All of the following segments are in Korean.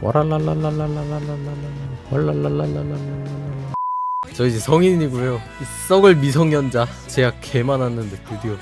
와랄랄랄랄랄랄랄랄랄랄 왈랄랄랄랄랄랄랄 저 이제 성인이고요 이 썩을 미성년자 제약 개 많았는데 드디어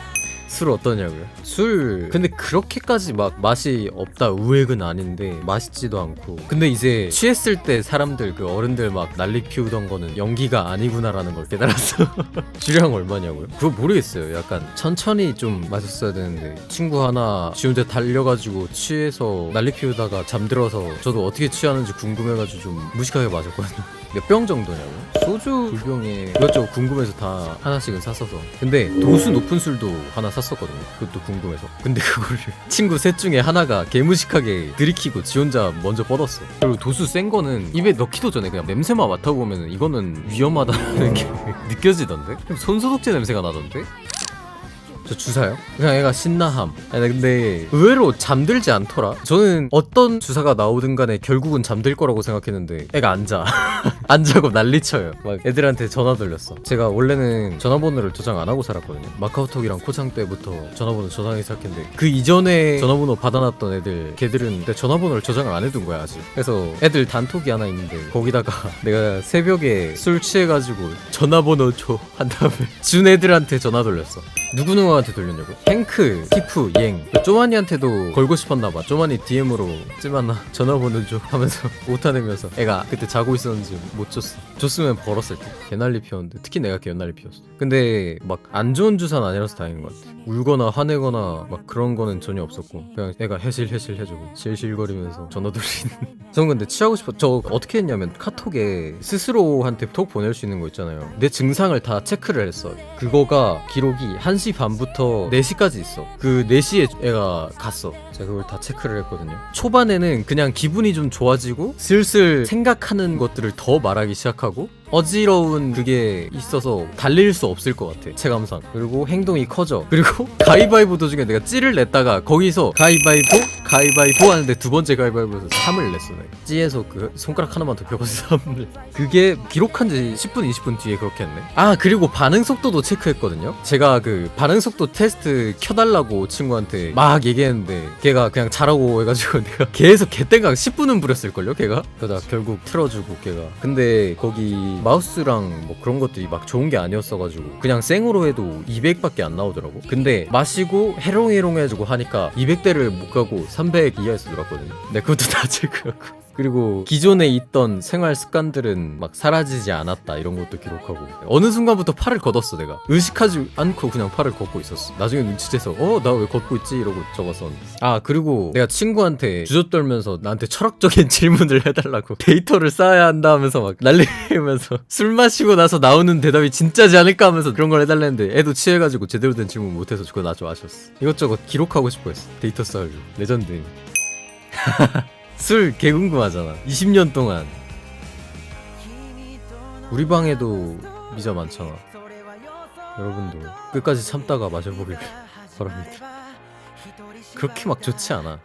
술 어떠냐고요? 술 근데 그렇게까지 막 맛이 없다 우액은 아닌데 맛있지도 않고 근데 이제 취했을 때 사람들 그 어른들 막 난리 피우던 거는 연기가 아니구나라는 걸 깨달았어 주량 얼마냐고요? 그거 모르겠어요 약간 천천히 좀 마셨어야 되는데 친구 하나 지 혼자 달려가지고 취해서 난리 피우다가 잠들어서 저도 어떻게 취하는지 궁금해가지고 좀 무식하게 마셨거든요 몇 병 정도냐고요? 소주 두 병에 이것저것 궁금해서 다 하나씩은 샀어서. 근데 도수 높은 술도 하나 샀었거든요. 그것도 궁금해서. 근데 그거를 친구 셋 중에 하나가 개무식하게 들이키고 지 혼자 먼저 뻗었어. 그리고 도수 센 거는 입에 넣기도 전에 그냥 냄새만 맡아보면 이거는 위험하다는 게 느껴지던데? 손소독제 냄새가 나던데? 저 주사요? 그냥 애가 신나함. 아니 근데 의외로 잠들지 않더라. 저는 어떤 주사가 나오든 간에 결국은 잠들 거라고 생각했는데 애가 안 자. 안 자고 난리쳐요. 막 애들한테 전화 돌렸어. 제가 원래는 전화번호를 저장 안 하고 살았거든요. 마카오톡이랑 코창 때부터 전화번호 저장해 시작했는데 그 이전에 전화번호 받아놨던 애들 걔들은 내 전화번호를 저장을 안 해둔 거야 아직. 그래서 애들 단톡이 하나 있는데 거기다가 내가 새벽에 술 취해가지고 전화번호 줘 한 다음에 준 애들한테 전화 돌렸어. 누구누구한테 돌렸냐고? 행크, 티프, 옌. 쪼마니한테도 걸고 싶었나봐. 쪼마니 DM으로 찌만나 전화번호 줘 하면서 못하내면서 애가 그때 자고 있었는지 못 줬어. 줬으면 벌었을 때. 개난리 피웠는데 특히 내가 개난리 피웠어. 근데 막 안 좋은 주사는 아니라서 다행인 것 같아. 울거나 화내거나 막 그런 거는 전혀 없었고 그냥 애가 해실 해실 해주고 실실거리면서 전화 돌리는. 저는 근데 취하고 싶어. 저 어떻게 했냐면 카톡에 스스로한테 톡 보낼 수 있는 거 있잖아요. 내 증상을 다 체크를 했어. 그거가 기록이 1시 반부터 4시까지 있어. 그 4시에 애가 갔어. 제가 그걸 다 체크를 했거든요. 초반에는 그냥 기분이 좀 좋아지고 슬슬 생각하는 것들을 더 말하기 시작하고 어지러운 그게 있어서 달릴 수 없을 것 같아 체감상. 그리고 행동이 커져. 그리고 가위바위보 도중에 내가 찌를 냈다가 거기서 가위바위보 가위바위보 하는데 두 번째 가위바위보에서 3을 냈어 내가. 찌에서 그 손가락 하나만 더 펴고서 3을 그게 기록한 지 10분 20분 뒤에 그렇게 했네. 아 그리고 반응 속도도 체크했거든요. 제가 그 반응 속도 테스트 켜달라고 친구한테 막 얘기했는데 걔가 그냥 잘하고 해가지고 내가 계속 개땡각 10분은 부렸을걸요 걔가? 그러다 결국 틀어주고 걔가. 근데 거기 마우스랑 뭐 그런 것들이 막 좋은 게 아니었어가지고 그냥 생으로 해도 200밖에 안 나오더라고. 근데 마시고 해롱해롱 해주고 하니까 200대를 못 가고 300 이하에서 놀았거든요. 네 그것도 다 체크하고 그리고 기존에 있던 생활 습관들은 막 사라지지 않았다 이런 것도 기록하고. 어느 순간부터 팔을 걷었어 내가. 의식하지 않고 그냥 팔을 걷고 있었어. 나중에 눈치채서 어 나 왜 걷고 있지? 이러고 적었었는데 아 그리고 내가 친구한테 주저 떨면서 나한테 철학적인 질문을 해달라고 데이터를 쌓아야 한다 하면서 막 난리면서 술 마시고 나서 나오는 대답이 진짜지 않을까 하면서 그런 걸 해달랬는데 애도 취해가지고 제대로 된 질문 못해서 그거 나 좀 아쉬웠어. 이것저것 기록하고 싶어 했어. 데이터 쌓으려고. 레전드 술 개궁금하잖아. 20년 동안. 우리 방에도 미자 많잖아. 여러분도 끝까지 참다가 마셔보길 바랍니다. 그렇게 막 좋지 않아